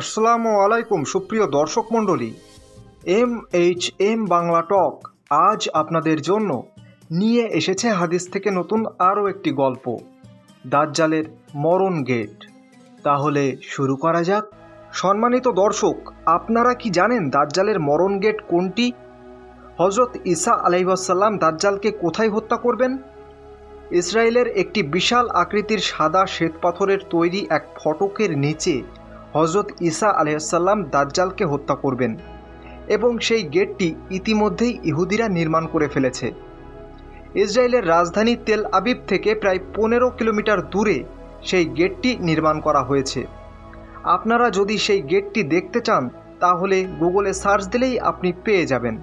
আসসালামু আলাইকুম, সুপ্রিয় দর্শক মণ্ডলী। M H M Bangla talk আজ আপনাদের জন্য নিয়ে এসেছে হাদিস থেকে নতুন আরও একটি গল্প, দাজ্জালের মরণ গেট। তাহলে শুরু করা যাক। সম্মানিত দর্শক, আপনারা কি জানেন দাজ্জালের মরণ গেট কোনটি? হজরত ঈসা আলাইসাল্লাম দাজ্জালকে কোথায় হত্যা করবেন? ইসরায়েলের একটি বিশাল আকৃতির সাদা শ্বেতপাথরের তৈরি এক ফটকের নিচে হজরত ঈসা আলহাম দাজ্জালকে হত্যা করবেন এবং সেই গেটটি ইতিমধ্যেই ইহুদিরা নির্মাণ করে ফেলেছে। ইসরায়েলের রাজধানী তেল আবিব থেকে প্রায় পনেরো কিলোমিটার দূরে সেই গেটটি নির্মাণ করা হয়েছে। আপনারা যদি সেই গেটটি দেখতে চান, তাহলে গুগলে সার্চ দিলেই আপনি পেয়ে যাবেন।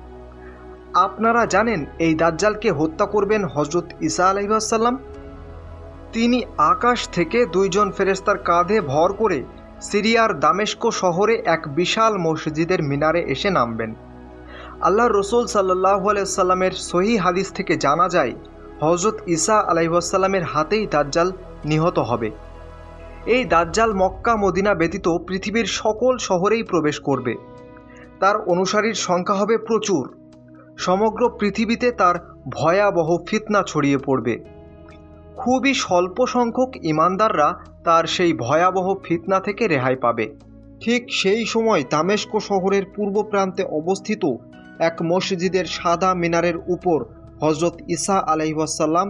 আপনারা জানেন এই দাজ্জালকে হত্যা করবেন হজরত ঈসা আলহিহাসাল্লাম তিনি আকাশ থেকে দুইজন ফেরেস্তার কাঁধে ভর করে সিরিয়ার দামেস্কো শহরে এক বিশাল মসজিদের মিনারে এসে নামবেন। আল্লাহ রসুল সাল্লাহ আলাইসাল্লামের সহি হাদিস থেকে জানা যায় হজরত ঈসা আলাইসাল্লামের হাতেই দাজ্জাল নিহত হবে। এই দাজ্জাল মক্কা মদিনা ব্যতীত পৃথিবীর সকল শহরেই প্রবেশ করবে। তার অনুসারীর সংখ্যা হবে প্রচুর। সমগ্র পৃথিবীতে তার ভয়াবহ ফিতনা ছড়িয়ে পড়বে। খুবই স্বল্প সংখ্যক ইমানদাররা তার সেই ভয়াবহ ফিতনা থেকে রেহাই পাবে। ঠিক সেই সময় দামেস্ক শহরের পূর্ব প্রান্তে অবস্থিত এক মসজিদের সাদা মিনারের উপর হজরত ইসা আলাইসাল্লাম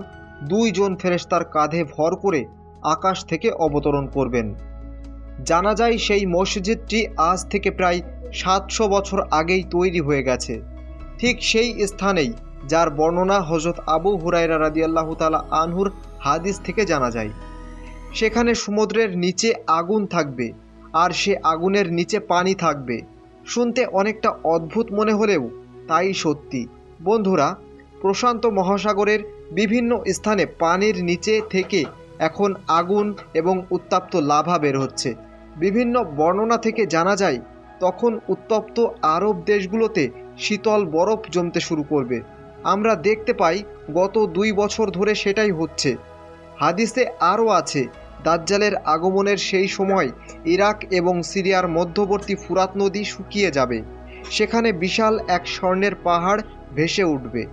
দুইজন ফেরেস্তার কাঁধে ভর করে আকাশ থেকে অবতরণ করবেন। জানা যায় সেই মসজিদটি আজ থেকে প্রায় সাতশো বছর আগেই তৈরি হয়ে গেছে। ঠিক সেই স্থানেই যার বর্ণনা হজরত আবু হুরাইরা রাদিয়াল্লাহ তালা আনহুর হাদিস থেকে জানা যায়, সেখানে সমুদ্রের নিচে আগুন থাকবে আর সে আগুনের নিচে পানি থাকবে। শুনতে অনেকটা অদ্ভুত মনে হলেও তাই সত্যি। বন্ধুরা, প্রশান্ত মহাসাগরের বিভিন্ন স্থানে পানির নিচে থেকে এখন আগুন এবং উত্তাপ্ত লাভা বের হচ্ছে। বিভিন্ন বর্ণনা থেকে জানা যায়, তখন উত্তপ্ত আরব দেশগুলোতে শীতল বরফ জমতে শুরু করবে। আমরা দেখতে পাই, গত দুই বছর ধরে সেটাই হচ্ছে। হাদিসে আরও আছে, দাজ্জালের আগমনের সেই সময় ইরাক এবং সিরিয়ার মধ্যবর্তী ফুরাত নদী শুকিয়ে যাবে। সেখানে বিশাল এক স্বর্ণের পাহাড় ভেসে উঠবে।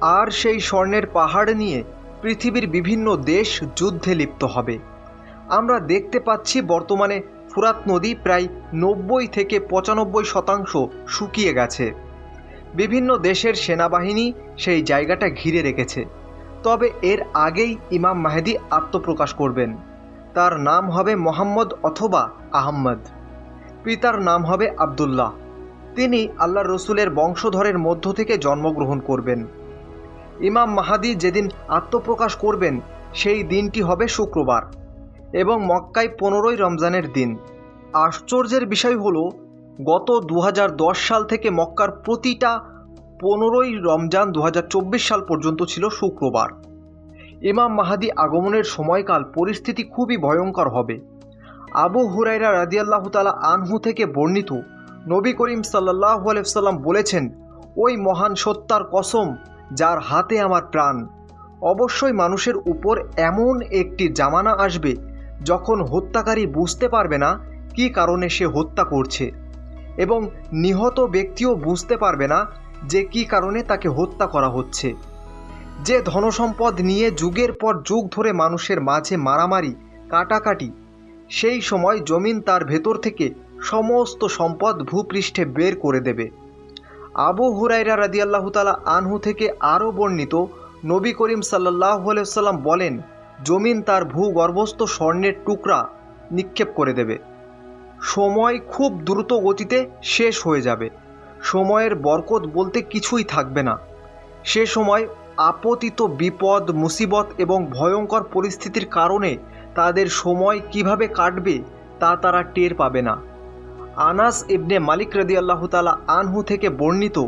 আর সেই স্বর্ণের পাহাড় নিয়ে পৃথিবীর বিভিন্ন দেশ যুদ্ধে লিপ্ত হবে। আমরা দেখতে পাচ্ছি বর্তমানে ফুরাত নদী প্রায় নব্বই থেকে পঁচানব্বই শতাংশ শুকিয়ে গেছে। বিভিন্ন দেশের সেনাবাহিনী সেই জায়গাটা ঘিরে রেখেছে। তবে এর আগেই ইমাম মাহেদি আত্মপ্রকাশ করবেন। তার নাম হবে মোহাম্মদ অথবা আহম্মদ। পিতার নাম হবে আবদুল্লাহ। তিনি আল্লাহ রসুলের বংশধরের মধ্য থেকে জন্মগ্রহণ করবেন। ইমাম মাহাদি যেদিন আত্মপ্রকাশ করবেন, সেই দিনটি হবে শুক্রবার এবং মক্কায় পনেরোই রমজানের দিন। আশ্চর্যের বিষয় হলো, গত দু হাজার দশ সাল থেকে মক্কার প্রতিটা পনেরোই রমজান দু হাজার চব্বিশ সাল পর্যন্ত ছিল শুক্রবার। ইমাম মাহাদি আগমনের সময়কাল পরিস্থিতি খুবই ভয়ঙ্কর হবে। আবু হুরাইরা রাদিয়াল্লাহ তালা আনহু থেকে বর্ণিত নবী করিম সাল্লাহ আলাইসাল্লাম বলেছেন, ওই মহান সত্তার কসম যার হাতে আমার প্রাণ। অবশ্যই মানুষের উপর এমন একটি জামানা আসবে যখন হত্যাকারী বুঝতে পারবে না কী কারণে সে হত্যা করছে এবং নিহত ব্যক্তিও বুঝতে পারবে না যে কী কারণে তাকে হত্যা করা হচ্ছে। যে ধনসম্পদ নিয়ে যুগের পর যুগ ধরে মানুষের মাঝে মারামারি, কাটাকাটি, সেই সময় জমিন তার ভেতর থেকে সমস্ত সম্পদ ভূপৃষ্ঠে বের করে দেবে। আবু হুরাইরা রাদিয়াল্লাহ তালা আনহু থেকে আরও বর্ণিত নবী করিম সাল্লাহ সাল্লাম বলেন, জমিন তার ভূগর্ভস্থ স্বর্ণের টুকরা নিক্ষেপ করে দেবে। সময় খুব দ্রুত গতিতে শেষ হয়ে যাবে। সময়ের বরকত বলতে কিছুই থাকবে না। সে সময় আপতিত বিপদ, মুসিবত এবং ভয়ঙ্কর পরিস্থিতির কারণে তাদের সময় কীভাবে কাটবে তা তারা টের পাবে না। আনাস ইবনে মালিক রদি আল্লাহ তালা আনহু থেকে বর্ণিত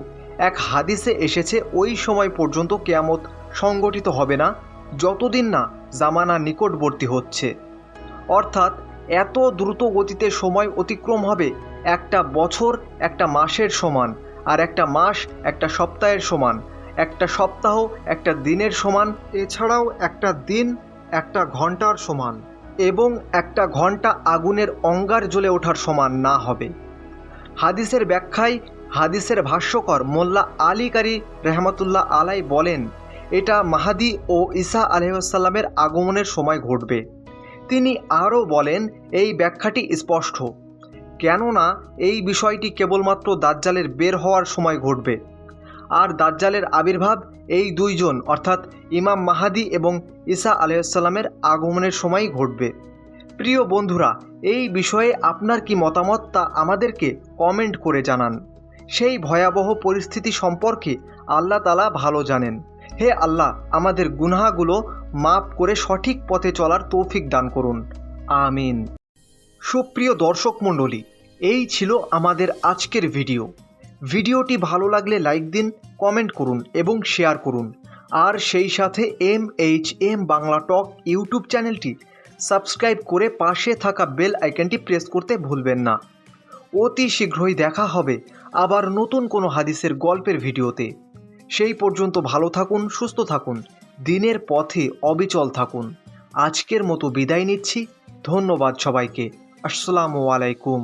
এক হাদিসে এসেছে, ওই সময় পর্যন্ত কেয়ামত সংগঠিত হবে না, যতদিন না জামানা নিকটবর্তী হচ্ছে। অর্থাৎ এত দ্রুত গতিতে সময় অতিক্রম হবে একটা বছর, একটা মাসের সমান, আর একটা মাস, একটা সপ্তাহের সমান, একটা সপ্তাহ, একটা দিনের সমান, এছাড়াও একটা দিন, একটা ঘণ্টার সমান, এবং একটা ঘণ্টা আগুনের অঙ্গার জ্বলে ওঠার সমান না হবে। হাদিসের ব্যাখ্যায় হাদিসের ভাষ্যকর মোল্লা আলী কারি রহমতুল্লাহ আলাই বলেন, এটা মাহাদি ও ঈসা আলহামের আগমনের সময় ঘটবে। তিনি আরও বলেন, এই ব্যাখ্যাটি স্পষ্ট। কেননা এই বিষয়টি কেবলমাত্র দাজ্জালের বের হওয়ার সময় ঘটবে। আর দাজ্জালের আবির্ভাব এই দুইজন, অর্থাৎ ইমাম মাহাদি এবং ঈসা আলাইসাল্লামের আগমনের সময়ই ঘটবে। প্রিয় বন্ধুরা, এই বিষয়ে আপনার কি মতামত তা আমাদেরকে কমেন্ট করে জানান। সেই ভয়াবহ পরিস্থিতি সম্পর্কে আল্লাহ তালা ভালো জানেন। হে আল্লাহ, আমাদের গুনাহাগুলো মাপ করে সঠিক পথে চলার তৌফিক দান করুন। আমিন। সুপ্রিয় দর্শক মণ্ডলী, এই ছিল আমাদের আজকের ভিডিও। ভিডিওটি ভালো লাগলে লাইক দিন, কমেন্ট করুন এবং শেয়ার করুন। আর সেই সাথে M H M Bangla talk YouTube চ্যানেলটি সাবস্ক্রাইব করে পাশে থাকা বেল আইকনটি প্রেস করতে ভুলবেন না। অতি শীঘ্রই দেখা হবে আবার নতুন কোনো হাদিসের গল্পের ভিডিওতে। সেই পর্যন্ত ভালো থাকুন, সুস্থ থাকুন, দিনের পথে অবিচল থাকুন। আজকের মতো বিদায় নিচ্ছি, ধন্যবাদ সবাইকে। আসসালামু আলাইকুম